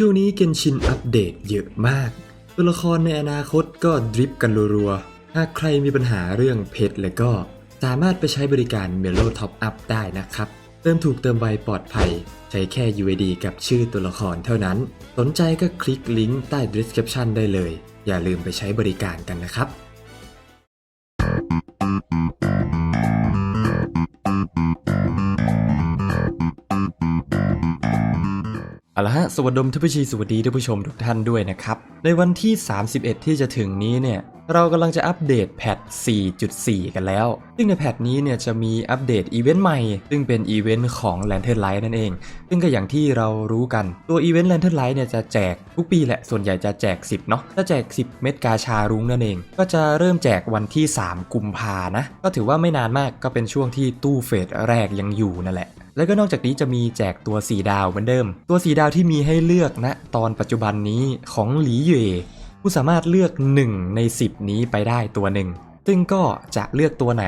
ช่วงนี้เกนชินอัปเดตเยอะมาก ตัวละครในอนาคตก็ดริปกันรัวๆ หากใครมีปัญหาเรื่องเพชรแล้วก็ สามารถไปใช้บริการ m e l o Top Up ได้นะครับ เติมถูกเติมไวปลอดภัย ใช้แค่ UID กับชื่อตัวละครเท่านั้น สนใจก็คลิกลิงก์ใต้ description ได้เลย อย่าลืมไปใช้บริการกันนะครับ เอาละฮะสวัสดีท่านผู้ชมสวัสดีท่านผู้ชมทุกท่านด้วยนะครับ ในวันที่ 31 ที่จะถึงนี้เนี่ย เรากำลังจะอัปเดตแพท 4.4 กันแล้ว ซึ่งในแพทนี้เนี่ยจะมีอัปเดตอีเวนต์ใหม่ ซึ่งเป็นอีเวนต์ของ Lantern Light นั่นเอง ซึ่งก็อย่างที่เรารู้กันตัวอีเวนต์ Lantern Light เนี่ยจะแจกทุกปีแหละ ส่วนใหญ่จะแจก 10 เนาะถ้าแจก 10 เม็ดกาชารุ้งนั่นเอง ก็จะเริ่มแจกวันที่ 3 กุมภานะ ก็ถือว่าไม่นานมากก็เป็นช่วงที่ตู้เฟสแรกยังอยู่นั่นแหละ แล้วก็นอกจากนี้จะมีแจกตัว 4 ดาวเหมือนเดิม ตัว 4 ดาวที่มีให้เลือกณนะตอนปัจจุบันนี้ของหลีเย่ผู้สามารถเลือก 1 ใน 10 นี้ไปได้ตัวหนึ่งซึ่งก็จะเลือกตัวไหน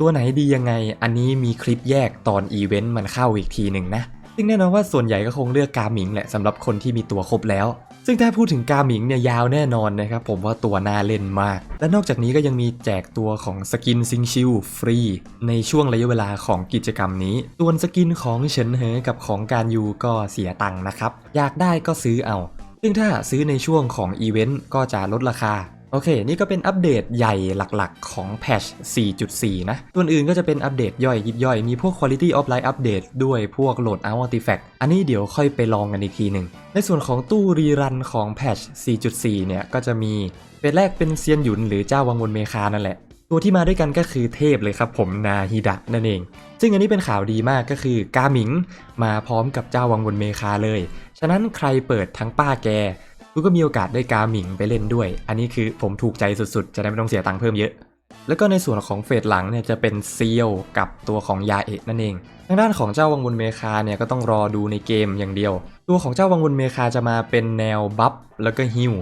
ตัวไหนดียังไง อันนี้มีคลิปแยกตอนอีเวนต์มันเข้าอีกทีหนึ่งนะซึ่งแน่นอนว่าส่วนใหญ่ก็คงเลือกกาหมิงแหละสำหรับคนที่มีตัวครบแล้ว ซึ่งถ้าพูดถึงกาหมิงเนี่ยยาวแน่นอนนะครับผมว่าตัวน่าเล่นมาก และนอกจากนี้ก็ยังมีแจกตัวของสกินซิงชิวฟรี ในช่วงระยะเวลาของกิจกรรมนี้ส่วนสกินของเฉินเหอกับของการยูก็เสียตังค์นะครับ อยากได้ก็ซื้อเอา ซึ่งถ้าซื้อในช่วงของอีเวนต์ก็จะลดราคา โอเค นี่ก็เป็นอัปเดตใหญ่หลักๆ ของแพทช4.4 นะส่วนอื่นก็จะเป็นอัปเดตย่อยยิบย่อย มีพวก Quality of Life อัปเดตด้วยพวก Load Out Artifact อันนี้เดี๋ยวค่อยไปลองกันอีกทีหนึ่ง ในส่วนของตู้รีรันของแพทช4.4 เนี่ย ก็จะมีเฟสแรกเป็นเซียนหยุนหรือเจ้าวังวนเมคานั่นแหละ ตัวที่มาด้วยกันก็คือเทพเลยครับผมนาฮิดะนั่นเอง ซึ่งอันนี้เป็นข่าวดีมากก็คือกาหมิง มาพร้อมกับเจ้าวังวนเมคาเลย ฉะนั้นใครเปิดทั้งป้าแก คุณก็มีโอกาสได้กาหมิงไปเล่นด้วย อันนี้คือผมถูกใจสุดๆ จะได้ไม่ต้องเสียตังค์เพิ่มเยอะ แล้วก็ในส่วนของเฟสหลังเนี่ยจะเป็นเซียวกับตัวของยาเอะนั่นเอง ทางด้านของเจ้าวังวนเมคาเนี่ยก็ต้องรอดูในเกมอย่างเดียว ตัวของเจ้าวังวนเมคาจะมาเป็นแนวบัฟแล้วก็ฮิว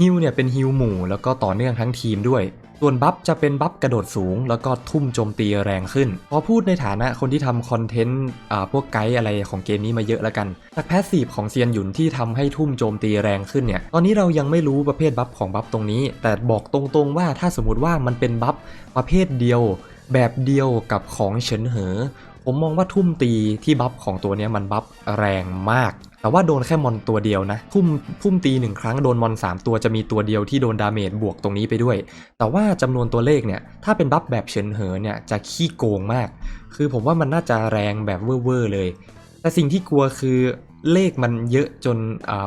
ฮิวเนี่ยเป็นฮิวหมู่แล้วก็ต่อเนื่องทั้งทีมด้วย ส่วนบัฟจะเป็นบัฟกระโดดสูง แล้วก็ทุ่มโจมตีแรงขึ้น พอพูดในฐานะคนที่ทำคอนเทนต์พวกไกด์อะไรของเกมนี้มาเยอะแล้วกันจากแพสซีฟของเซียนหยุนที่ทำให้ทุ่มโจมตีแรงขึ้นเนี่ย ตอนนี้เรายังไม่รู้ประเภทบัฟของบัฟตรงนี้ แต่บอกตรงๆว่าถ้าสมมติว่ามันเป็นบัฟประเภทเดียว แบบเดียวกับของเฉินเหอ ผมมองว่าทุ่มตีที่บัฟของตัวนี้มันบัฟแรงมาก แต่ว่าโดนแค่มอนตัวเดียวนะ พุ่มพุ่มตีหนึ่งครั้งโดนมอน 3 ตัวจะมีตัวเดียวที่โดนดาเมจบวกตรงนี้ไปด้วย แต่ว่าจำนวนตัวเลขเนี่ยถ้าเป็นบัฟแบบเฉินเหอเนี่ยจะขี้โกงมาก คือผมว่ามันน่าจะแรงแบบเว่อร์เลย แต่สิ่งที่กลัวคือ เลขมันเยอะจน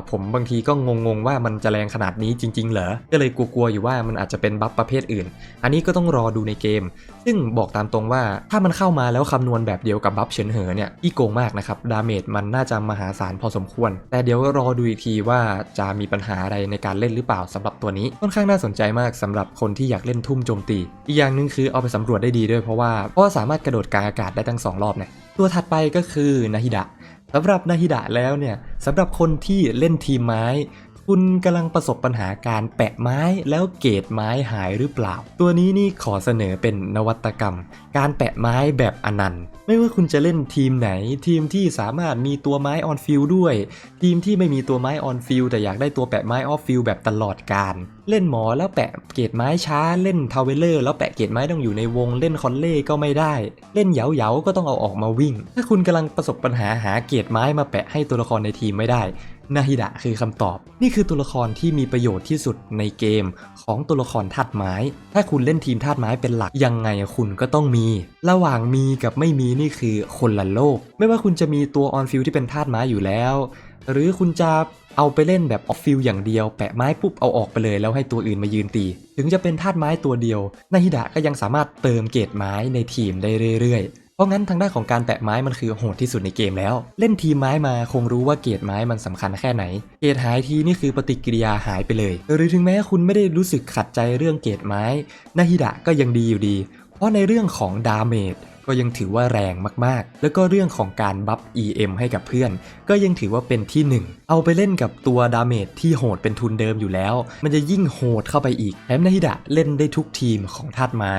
ผมบางทีก็งงๆว่ามันจะแรงขนาดนี้จริง ๆ เหรอ ก็เลยกลัวๆอยู่ว่ามันอาจจะเป็นบัฟประเภทอื่น อันนี้ก็ต้องรอดูในเกม ซึ่งบอกตามตรงว่าถ้ามันเข้ามาแล้วคำนวณแบบเดียวกับบัฟเฉินเหอเนี่ยอีโกงมากนะครับ ดาเมจมันน่าจะมหาศาลพอสมควร แต่เดี๋ยวรอดูอีกทีว่าจะมีปัญหาอะไรในการเล่นหรือเปล่าสำหรับตัวนี้ค่อนข้างน่าสนใจมากสำหรับคนที่อยากเล่นทุ่มโจมตี อีกอย่างหนึ่งคือเอาไปสำรวจได้ดีด้วยเพราะว่าเพราะว่าสามารถกระโดดกลางอากาศได้ทั้งสองรอบเนะตัวถัดไปก็คือนาฮิดะ สำหรับนาฮิดะแล้วเนี่ยสำหรับคนที่เล่นทีมไม้ คุณกำลังประสบปัญหาการแปะไม้แล้วเกรดไม้หายหรือเปล่า ตัวนี้นี่ขอเสนอเป็นนวัตกรรม การแปะไม้แบบอนันต์ไม่ว่าคุณจะเล่นทีมไหน ทีมที่สามารถมีตัวไม้ออนฟิลด้วย ทีมที่ไม่มีตัวไม้ออนฟิลแต่อยากได้ตัวแปะไม้ออฟฟิลแบบตลอดการเล่นหมอแล้วแปะเกรดไม้ช้า เล่นทาวเวลเลอร์แล้วแปะเกรดไม้ต้องอยู่ในวงเล่นคอนเล่ก็ไม่ได้ เล่นเหยาเหยาก็ต้องเอาออกมาวิ่ง ถ้าคุณกำลังประสบปัญหาหาเกรดไม้มาแปะให้ตัวละครในทีมไม่ได้ นาฮิดะคือคำตอบ นี่คือตัวละครที่มีประโยชน์ที่สุดในเกมของตัวละครธาตุไม้ ถ้าคุณเล่นทีมธาตุไม้เป็นหลักยังไงคุณก็ต้องมี ระหว่างมีกับไม่มีนี่คือคนละโลก ไม่ว่าคุณจะมีตัวออนฟิลที่เป็นธาตุไม้อยู่แล้ว หรือคุณจะเอาไปเล่นแบบออฟฟิลอย่างเดียวแปะไม้ปุ๊บเอาออกไปเลยแล้วให้ตัวอื่นมายืนตี ถึงจะเป็นธาตุไม้ตัวเดียวนาฮิดะก็ยังสามารถเติมเกรดไม้ในทีมได้เรื่อยๆ ราะงั้นทางด้านของการแตะไม้มันคือโหดที่สุดในเกมแล้ว เล่นทีมไม้มาคงรู้ว่าเกรดไม้มันสำคัญแค่ไหน เกรดหายทีนี่คือปฏิกิริยาหายไปเลย หรือถึงแม้คุณไม่ได้รู้สึกขัดใจเรื่องเกรดไม้นาฮิดะก็ยังดีอยู่ดี เพราะในเรื่องของดาเมจ ก็ยังถือว่าแรงมากๆ แล้วก็เรื่องของการบัฟ EM ให้กับเพื่อน ก็ยังถือว่าเป็นที่หนึ่งเอาไปเล่นกับตัวดาเมจที่โหดเป็นทุนเดิมอยู่แล้ว มันจะยิ่งโหดเข้าไปอีกแถมนาฮิดะเล่นได้ทุกทีมของธาตุไม้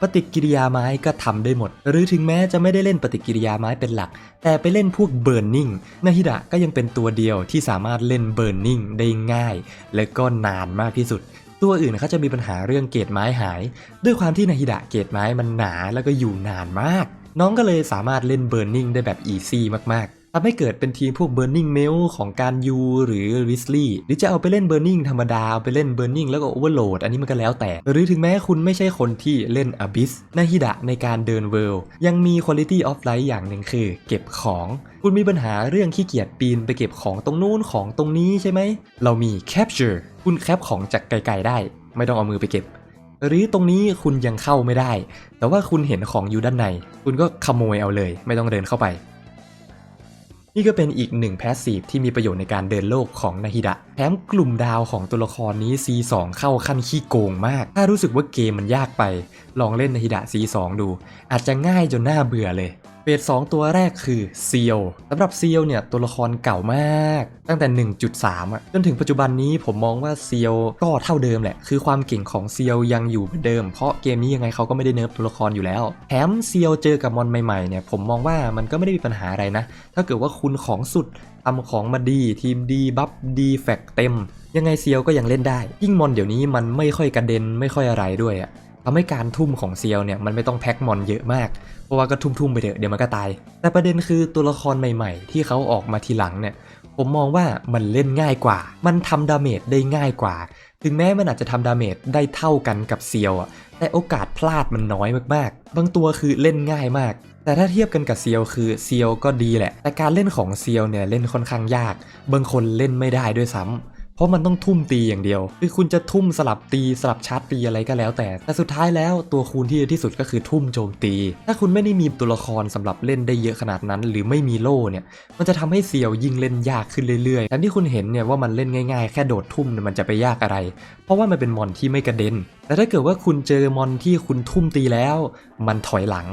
ปฏิกิริยาไม้ก็ทำได้หมด หรือถึงแม้จะไม่ได้เล่นปฏิกิริยาไม้เป็นหลัก แต่ไปเล่นพวกเบิร์นนิ่งนาฮิดะก็ยังเป็นตัวเดียวที่สามารถเล่นเบิร์นนิ่งได้ง่าย และก็นานมากที่สุด ตัวอื่นเขาจะมีปัญหาเรื่องเกตไม้หาย ด้วยความที่นาฮิดะเกตไม้มันหนาแล้วก็อยู่นานมาก น้องก็เลยสามารถเล่นเบิร์นนิ่งได้แบบอีซี่มาก ทำให้เกิดเป็นทีมพวกเบิร์นนิ่งเมลของการยูหรือริสลี่หรือจะเอาไปเล่นเบิร์นนิ่งธรรมดาเอาไปเล่นเบิร์นนิ่งแล้วก็โอเวอร์โหลดอันนี้มันก็แล้วแต่ หรือถึงแม้คุณไม่ใช่คนที่เล่นอ b บิสนาฮิดะในการเดินเวิลด์ยังมีคุณ i t y of Life อย่างหนึ่งคือ เก็บของ คุณมีปัญหาเรื่องขี้เกียจปีนไปเก็บของตรงนู้นของตรงนี้ใช่ไหม เรามี capture คุณแคปของจากไกลๆได้ ไม่ต้องเอามือไปเก็บหรือตรงนี้คุณยังเข้าไม่ได้ แต่ว่าคุณเห็นของอยู่ด้านใน คุณก็ขโมยเอาเลย ไม่ต้องเดินเข้าไป นี่ก็เป็นอีกหนึ่งแพสซีฟที่มีประโยชน์ในการเดินโลกของนาฮิดะแถมกลุ่มดาวของตัวละครนี้ C2 เข้าขั้นขี้โกงมาก ถ้ารู้สึกว่าเกมมันยากไป ลองเล่นนาฮิดะ C2 ดู อาจจะง่ายจนน่าเบื่อเลย เฟส2ตัวแรกคือเซียวสำหรับเซียวเนี่ยตัวละครเก่ามาก ตั้งแต่ 1.3อะจนถึงปัจจุบันนี้ผมมองว่าเซียวก็เท่าเดิมแหละ คือความเก่งของเซียวยังอยู่เหมือนเดิม เพราะเกมนี้ยังไงเขาก็ไม่ได้เนิร์ฟตัวละครอยู่แล้วแถมเซียวเจอกับมอนใหม่ๆเนี่ยผมมองว่ามันก็ไม่ได้มีปัญหาอะไรนะ ถ้าเกิดว่าคุณของสุดทำของมาดีทีมดีบัฟดีแฟกเต็มยังไงเซียวก็ยังเล่นได้ยิ่งมอนเดี๋ยวนี้มันไม่ค่อยกระเด็นไม่ค่อยอะไรด้วยอะ ทำให้การทุ่มของเซียวเนี่ยมันไม่ต้องแพ็กมอนเยอะมาก เพราะว่าก็ทุ่มๆไปเถอะเดี๋ยวมันก็ตาย แต่ประเด็นคือตัวละครใหม่ๆ ที่เขาออกมาทีหลังเนี่ยผมมองว่ามันเล่นง่ายกว่า มันทำดาเมจได้ง่ายกว่า ถึงแม้มันอาจจะทำดาเมจได้เท่ากันกับเซียวอะแต่โอกาสพลาดมันน้อยมากๆ บางตัวคือเล่นง่ายมาก แต่ถ้าเทียบกันกับเซียวคือเซียวก็ดีแหละ แต่การเล่นของเซียวเนี่ยเล่นค่อนข้างยาก บางคนเล่นไม่ได้ด้วยซ้ำ เพราะมันต้องทุ่มตีอย่างเดียว คือคุณจะทุ่มสลับตีสลับชาร์จตีอะไรก็แล้วแต่ แต่สุดท้ายแล้วตัวคูณที่ดีที่สุดก็คือทุ่มโจมตี ถ้าคุณไม่ได้มีตัวละครสำหรับเล่นได้เยอะขนาดนั้น หรือไม่มีโล่เนี่ย มันจะทำให้เซียวยิ่งเล่นยากขึ้นเรื่อยๆแทนที่คุณเห็นเนี่ยว่ามันเล่นง่ายๆ แค่โดดทุ่มเนี่ยมันจะไปยากอะไร เพราะว่ามันเป็นมอนที่ไม่กระเด็น แต่ถ้าเกิดว่าคุณเจอมอนที่คุณทุ่มตีแล้ว มันถอยหลัง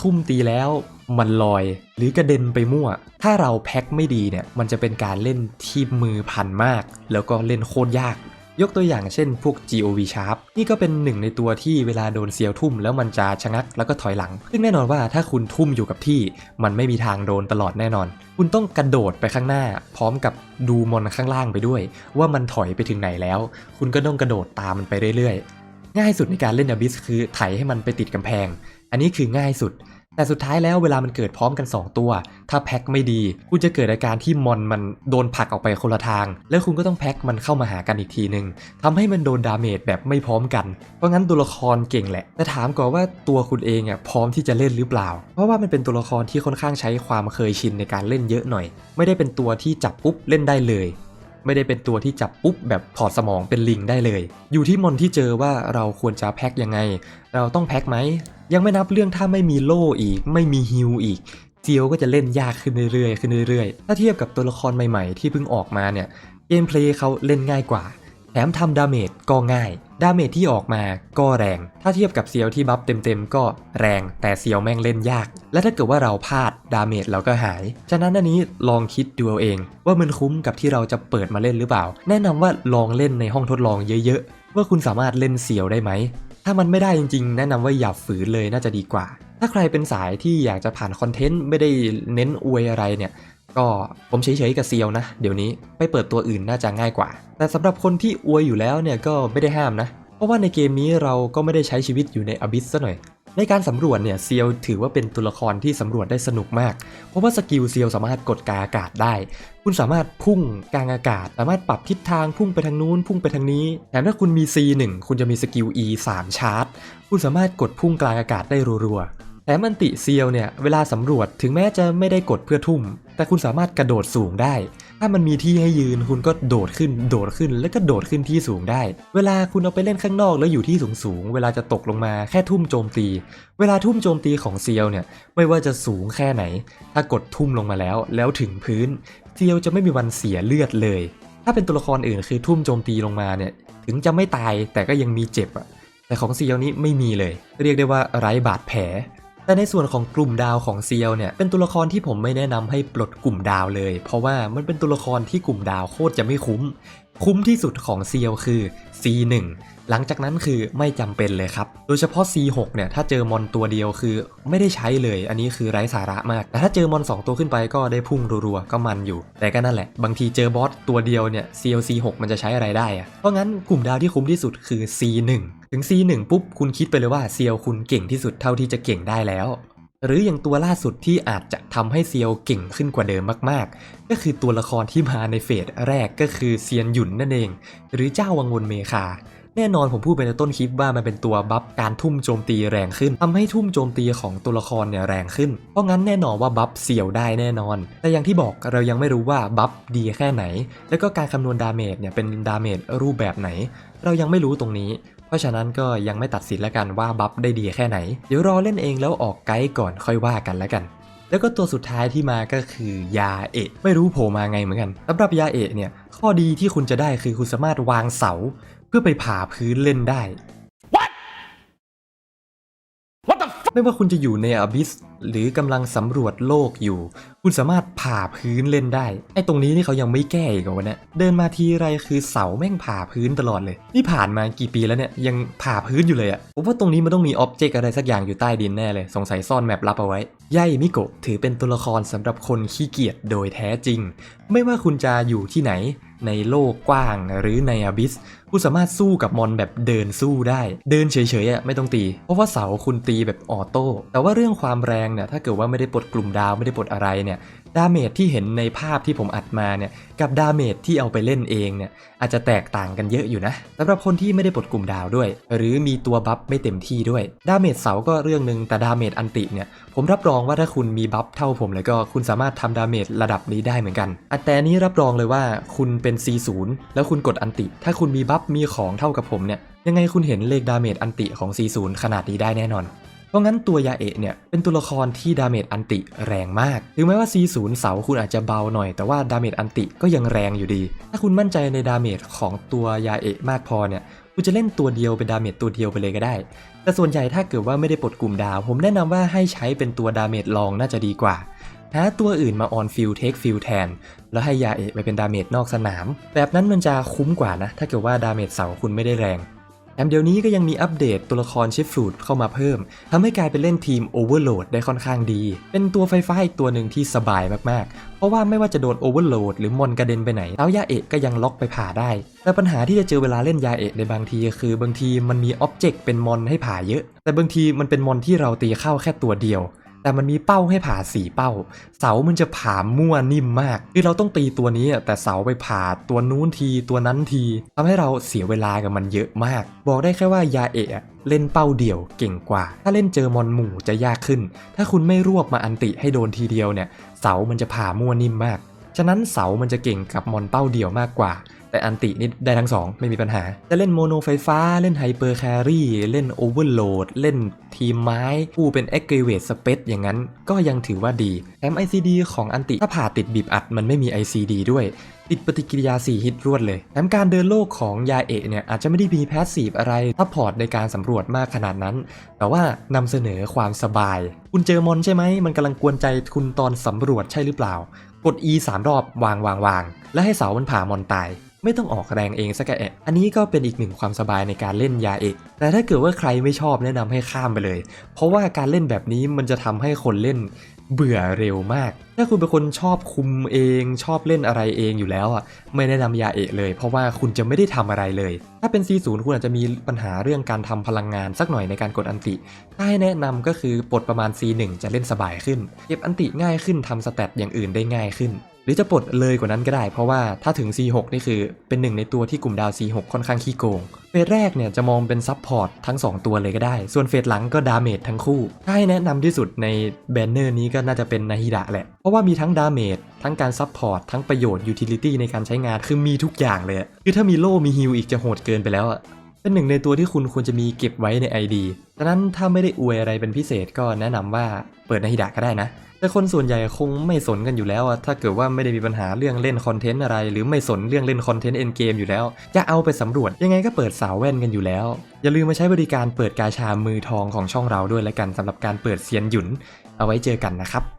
ทุ่มตีแล้วมันลอยหรือกระเด็นไปมั่ว ถ้าเราแพ็คไม่ดีเนี่ยมันจะเป็นการเล่นที่มือพันมาก แล้วก็เล่นโคตรยาก ยกตัวอย่างเช่นพวก GOV Sharp นี่ก็เป็นหนึ่งในตัวที่เวลาโดนเซียวทุ่มแล้วมันจะชะงักแล้วก็ถอยหลัง ซึ่งแน่นอนว่าถ้าคุณทุ่มอยู่กับที่ มันไม่มีทางโดนตลอดแน่นอน คุณต้องกระโดดไปข้างหน้า พร้อมกับดูมอนข้างล่างไปด้วย ว่ามันถอยไปถึงไหนแล้ว คุณก็ต้องกระโดดตามมันไปเรื่อยๆ ง่ายสุดในการเล่นอบิสคือไถให้มันไปติดกำแพง อันนี้คือง่ายสุด แต่สุดท้ายแล้วเวลามันเกิดพร้อมกัน 2 ตัว ถ้าแพ็คไม่ดีคุณจะเกิดอาการที่มอนมันโดนผลักออกไปคนละทาง แล้วคุณก็ต้องแพ็คมันเข้ามาหากันอีกทีหนึ่งทำให้มันโดนดาเมจแบบไม่พร้อมกัน เพราะงั้นตัวละครเก่งแหละ แต่ถามก่อนว่าตัวคุณเองอะพร้อมที่จะเล่นหรือเปล่า เพราะว่ามันเป็นตัวละครที่ค่อนข้างใช้ความเคยชินในการเล่นเยอะหน่อย ไม่ได้เป็นตัวที่จับปุ๊บเล่นได้เลย ไม่ได้เป็นตัวที่จับปุ๊บแบบถอดสมองเป็นลิงได้เลย อยู่ที่มอนที่เจอว่าเราควรจะแพ็คยังไง เราต้องแพ็คไหม ยังไม่นับเรื่องถ้าไม่มีโล่อีก ไม่มีฮิลอีกเจียวก็จะเล่นยากขึ้นเรื่อยๆขึ้นเรื่อยๆ ถ้าเทียบกับตัวละครใหม่ๆ ที่เพิ่งออกมาเนี่ยเกมเพลย์เขาเล่นง่ายกว่า แถมทำดาเมจก็ง่าย ดาเมจที่ออกมาก็แรง ถ้าเทียบกับเซียวที่บัฟเต็มๆก็แรง แต่เซียวแม่งเล่นยาก และถ้าเกิดว่าเราพลาดดาเมจเราก็หาย ฉะนั้นอันนี้ลองคิดดูเอาเอง ว่ามันคุ้มกับที่เราจะเปิดมาเล่นหรือเปล่า แนะนำว่าลองเล่นในห้องทดลองเยอะๆ ว่าคุณสามารถเล่นเซียวได้ไหม ถ้ามันไม่ได้จริง ๆ แนะนำว่าอย่าฝืนเลยน่าจะดีกว่าถ้าใครเป็นสายที่อยากจะผ่านคอนเทนต์ไม่ได้เน้นอวยอะไรเนี่ย ก็ผมเฉยๆกับเซียวนะ เดี๋ยวนี้ไปเปิดตัวอื่นน่าจะง่ายกว่า แต่สำหรับคนที่อวยอยู่แล้วเนี่ยก็ไม่ได้ห้ามนะ เพราะว่าในเกมนี้เราก็ไม่ได้ใช้ชีวิตอยู่ในอบิสซะหน่อย ในการสำรวจเนี่ยเซียวถือว่าเป็นตัวละครที่สำรวจได้สนุกมาก เพราะว่าสกิลเซียวสามารถกดกาอากาศได้ คุณสามารถพุ่งกลางอากาศ สามารถปรับทิศทางพุ่งไปทางนู้นพุ่งไปทางนี้แถมถ้าคุณมี C1 คุณจะมีสกิล E 3ชาร์จ คุณสามารถกดพุ่งกลางอากาศได้รัวๆแถมอันติเซียวเนี่ยเวลาสำรวจถึงแม้จะไม่ได้กดเพื่อทุ่ม แต่คุณสามารถกระโดดสูงได้ ถ้ามันมีที่ให้ยืนคุณก็โดดขึ้น โดดขึ้น แล้วก็โดดขึ้นที่สูงได้ เวลาคุณเอาไปเล่นข้างนอกแล้วอยู่ที่สูงสูงๆเวลาจะตกลงมาแค่ทุ่มโจมตี เวลาทุ่มโจมตีของเซียวเนี่ย ไม่ว่าจะสูงแค่ไหน ถ้ากดทุ่มลงมาแล้ว แล้วถึงพื้น เซียวจะไม่มีวันเสียเลือดเลย ถ้าเป็นตัวละครอื่นคือทุ่มโจมตีลงมาเนี่ย ถึงจะไม่ตายแต่ก็ยังมีเจ็บอะแต่ของเซียวนี้ไม่มีเลย เรียกได้ว่าไร้บาดแผล แต่ในส่วนของกลุ่มดาวของเซียวเนี่ยเป็นตัวละครที่ผมไม่แนะนำให้ปลดกลุ่มดาวเลย เพราะว่ามันเป็นตัวละครที่กลุ่มดาวโคตรจะไม่คุ้ม คุ้มที่สุดของเซียวคือ C1 หลังจากนั้นคือไม่จำเป็นเลยครับ โดยเฉพาะ C6 เนี่ยถ้าเจอมอนตัวเดียวคือไม่ได้ใช้เลย อันนี้คือไร้สาระมาก แต่ถ้าเจอมอน 2 ตัวขึ้นไปก็ได้พุ่งรัวๆ ก็มันอยู่ แต่ก็นั่นแหละ บางทีเจอบอสตัวเดียวเนี่ย CLC6 มันจะใช้อะไรได้อะเพราะงั้นกลุ่มดาวที่คุ้มที่สุดคือ C1 ถึง C1 ปุ๊บคุณคิดไปเลยว่าเซียวคุณเก่งที่สุดเท่าที่จะเก่งได้แล้ว หรืออย่างตัวล่าสุดที่อาจจะทำให้เซียวเก่งขึ้นกว่าเดิมมากๆ ก็คือตัวละครที่มาในเฟสแรกก็คือเซียนหยุนนั่นเอง หรือเจ้าวังวนเมคาแน่นอนผมพูดไปในต้นคลิปว่ามันเป็นตัวบัฟการทุ่มโจมตีแรงขึ้นทำให้ทุ่มโจมตีของตัวละครเนี่ยแรงขึ้น เพราะงั้นแน่นอนว่าบัฟเสี่ยวได้แน่นอน แต่อย่างที่บอกเรายังไม่รู้ว่าบัฟดีแค่ไหน แล้วก็การคำนวณดาเมจเนี่ยเป็นดาเมจรูปแบบไหน เรายังไม่รู้ตรงนี้ เพราะฉะนั้นก็ยังไม่ตัดสินแล้วกันว่าบัฟได้ดีแค่ไหน เดี๋ยวรอเล่นเองแล้วออกไกด์ก่อนค่อยว่ากันแล้วกัน แล้วก็ตัวสุดท้ายที่มาก็คือยาเอะไม่รู้โผล่มาไงเหมือนกันสำหรับยาเอะเนี่ยข้อดีที่คุณจะได้คือคุณสามารถวางเสา เพื่อไปผ่าพื้นเล่นได้ไม่ว่าคุณจะอยู่ในอบิส หรือกำลังสำรวจโลกอยู่ คุณสามารถผ่าพื้นเล่นได้ ไอ้ตรงนี้นี่เขายังไม่แก้อีกเหรอวะเนี่ยเดินมาทีไรคือเสาแม่งผ่าพื้นตลอดเลย นี่ผ่านมากี่ปีแล้วเนี่ยยังผ่าพื้นอยู่เลยอะผมว่าตรงนี้มันต้องมีอ็อบเจกต์อะไรสักอย่างอยู่ใต้ดินแน่เลย สงสัยซ่อนแมปลับเอาไว้ย่ายมิโกะถือเป็นตัวละครสำหรับคนขี้เกียจโดยแท้จริง ไม่ว่าคุณจะอยู่ที่ไหนในโลกกว้างหรือในอบิส คุณสามารถสู้กับมอนแบบเดินสู้ได้ เดินเฉยๆอะไม่ต้องตี เพราะว่าเสาคุณตีแบบออโต้แต่ว่าเรื่องความแรงเนี่ยถ้าเกิดว่าไม่ได้ปลดกลุ่มดาวไม่ได้ปลดอะไรเนี่ยดาเมจที่เห็นในภาพที่ผมอัดมาเนี่ยกับดาเมจที่เอาไปเล่นเองเนี่ยอาจจะแตกต่างกันเยอะอยู่นะสำหรับคนที่ไม่ได้ปลดกลุ่มดาวด้วย หรือมีตัวบัฟไม่เต็มที่ด้วย ดาเมจเสาก็เรื่องหนึ่งแต่ดาเมจอันติเนี่ยผมรับรองว่าถ้าคุณมีบัฟเท่าผมแล้วก็คุณสามารถทำดาเมจระดับนี้ได้เหมือนกันอะแต่นนี้รับรองเลยว่าคุณเป็น C0 แล้วคุณกดอันติ ถ้าคุณมีบัฟมีของเท่ากับผมเนี่ยยังไงคุณเห็นเลขดาเมจอันติของ C0 ขนาดนี้ได้แน่นอน เพราะงั้นตัวยาเอะเนี่ยเป็นตัวละครที่ดาเมจอันติแรงมาก ถึงแม้ว่า C0 เสาคุณอาจจะเบาหน่อย แต่ว่าดาเมจอันติก็ยังแรงอยู่ดี ถ้าคุณมั่นใจในดาเมจของตัวยาเอะมากพอเนี่ยคุณจะเล่นตัวเดียวเป็นดาเมจตัวเดียวไปเลยก็ได้ แต่ส่วนใหญ่ถ้าเกิดว่าไม่ได้ปลดกลุ่มดาว ผมแนะนำว่าให้ใช้เป็นตัวดาเมจรองน่าจะดีกว่าหาตัวอื่นมาออนฟิลเทคฟิลแทน แล้วให้ยาเอะไปเป็นดาเมจนอกสนาม แบบนั้นมันจะคุ้มกว่านะ ถ้าเกิดว่าดาเมจเสาคุณไม่ได้แรง แถมเดี๋ยวนี้ก็ยังมีอัปเดตตัวละครชิฟฟรูดเข้ามาเพิ่มทำให้กลายเป็นเล่นทีมโอเวอร์โหลดได้ค่อนข้างดี เป็นตัวไฟฟ้าอีกตัวหนึ่งที่สบายมากๆ เพราะว่าไม่ว่าจะโดนโอเวอร์โหลดหรือมอนกระเด็นไปไหนแล้วยาเอะก็ยังล็อกไปผ่าได้ แต่ปัญหาที่จะเจอเวลาเล่นยาเอะในบางทีคือบางทีมันมีอ็อบเจกต์เป็นมอนให้ผ่าเยอะ แต่บางทีมันเป็นมอนที่เราตีเข้าแค่ตัวเดียว แต่มันมีเป้าให้ผ่าสีเป้า เสามันจะผ่ามั่วนิ่มมาก คือเราต้องตีตัวนี้อะแต่เสาไปผ่าตัวนู้นทีตัวนั้นทีทำให้เราเสียเวลากับมันเยอะมาก บอกได้แค่ว่ายาเอะอะเล่นเป้าเดี่ยวเก่งกว่า ถ้าเล่นเจอมอนหมู่จะยากขึ้น ถ้าคุณไม่รวบมาอันติให้โดนทีเดียวเนี่ย เสามันจะผ่ามั่วนิ่มมาก ฉะนั้นเสามันจะเก่งกับมอนเป้าเดี่ยวมากกว่า แต่อันตินี่ได้ทั้งสองไม่มีปัญหา จะเล่นโมโนไฟฟ้า เล่นไฮเปอร์แครี่ เล่นโอเวอร์โหลด เล่นทีมไม้ ผู้เป็น a g g r e v a t e Space อย่างนั้น ก็ยังถือว่าดีแถม ICD ของอันติถ้าผ่าติดบีบอัดมันไม่มี ICD ด้วย ติดปฏิกิริยา 4 ฮิตรวดเลยแถมการเดินโลกของยาเอะเนี่ยอาจจะไม่ได้มีแพสซีฟอะไรซัพพอร์ตในการสำรวจมากขนาดนั้น แต่ว่านำเสนอความสบาย คุณเจอมอนใช่ไหมมันกำลังกวนใจคุณตอนสำรวจใช่หรือเปล่า กด E 3รอบวางวางวางและให้เสามันผ่ามอนตาย ไม่ต้องออกแรงเองสักแอะ อันนี้ก็เป็นอีกหนึ่งความสบายในการเล่นยาเอก แต่ถ้าเกิดว่าใครไม่ชอบแนะนำให้ข้ามไปเลย เพราะว่าการเล่นแบบนี้มันจะทำให้คนเล่นเบื่อเร็วมาก ถ้าคุณเป็นคนชอบคุมเอง ชอบเล่นอะไรเองอยู่แล้วอะ ไม่แนะนำยาเอกเลย เพราะว่าคุณจะไม่ได้ทำอะไรเลย ถ้าเป็น C0 คุณอาจจะมีปัญหาเรื่องการทำพลังงานสักหน่อยในการกดอันติ ถ้าให้แนะนำก็คือปลดประมาณ C1 จะเล่นสบายขึ้น เก็บอันติง่ายขึ้นทำสแตทอย่างอื่นได้ง่ายขึ้น รือจะปลดเลยกว่านั้นก็ได้ เพราะว่าถ้าถึง C6 นี่คือเป็นหนึ่งในตัวที่กลุ่มดาว C6 ค่อนข้างขี้โกง เฟสแรกเนี่ยจะมองเป็นซับพอร์ตทั้ง 2 ตัวเลยก็ได้ ส่วนเฟสหลังก็ดาเมจทั้งคู่ ถ้าให้แนะนำที่สุดในแบนเนอร์นี้ก็น่าจะเป็นนาฮิดะแหละ เพราะว่ามีทั้งดาเมจทั้งการซับพอร์ตทั้งประโยชน์ยูทิลิตี้ในการใช้งานคือมีทุกอย่างเลย คือถ้ามีโล่มีฮิลอีกจะโหดเกินไปแล้วอะเป็นหนึ่งในตัวที่คุณควรจะมีเก็บไว้ใน ID ดังนั้นถ้าไม่ได้อวยอะไรเป็นพิเศษก็แนะนำว่าเปิดนาฮิดะก็ได้นะ แต่คนส่วนใหญ่คงไม่สนกันอยู่แล้วอะถ้าเกิดว่าไม่ได้มีปัญหาเรื่องเล่นคอนเทนต์อะไร หรือไม่สนเรื่องเล่นคอนเทนต์เอ็นเกมอยู่แล้ว จะเอาไปสำรวจยังไงก็เปิดสาวแว่นกันอยู่แล้ว อย่าลืมมาใช้บริการเปิดกาชามือทองของช่องเราด้วยแล้วกันสำหรับการเปิดเซียนหยุน เอาไว้เจอกันนะครับ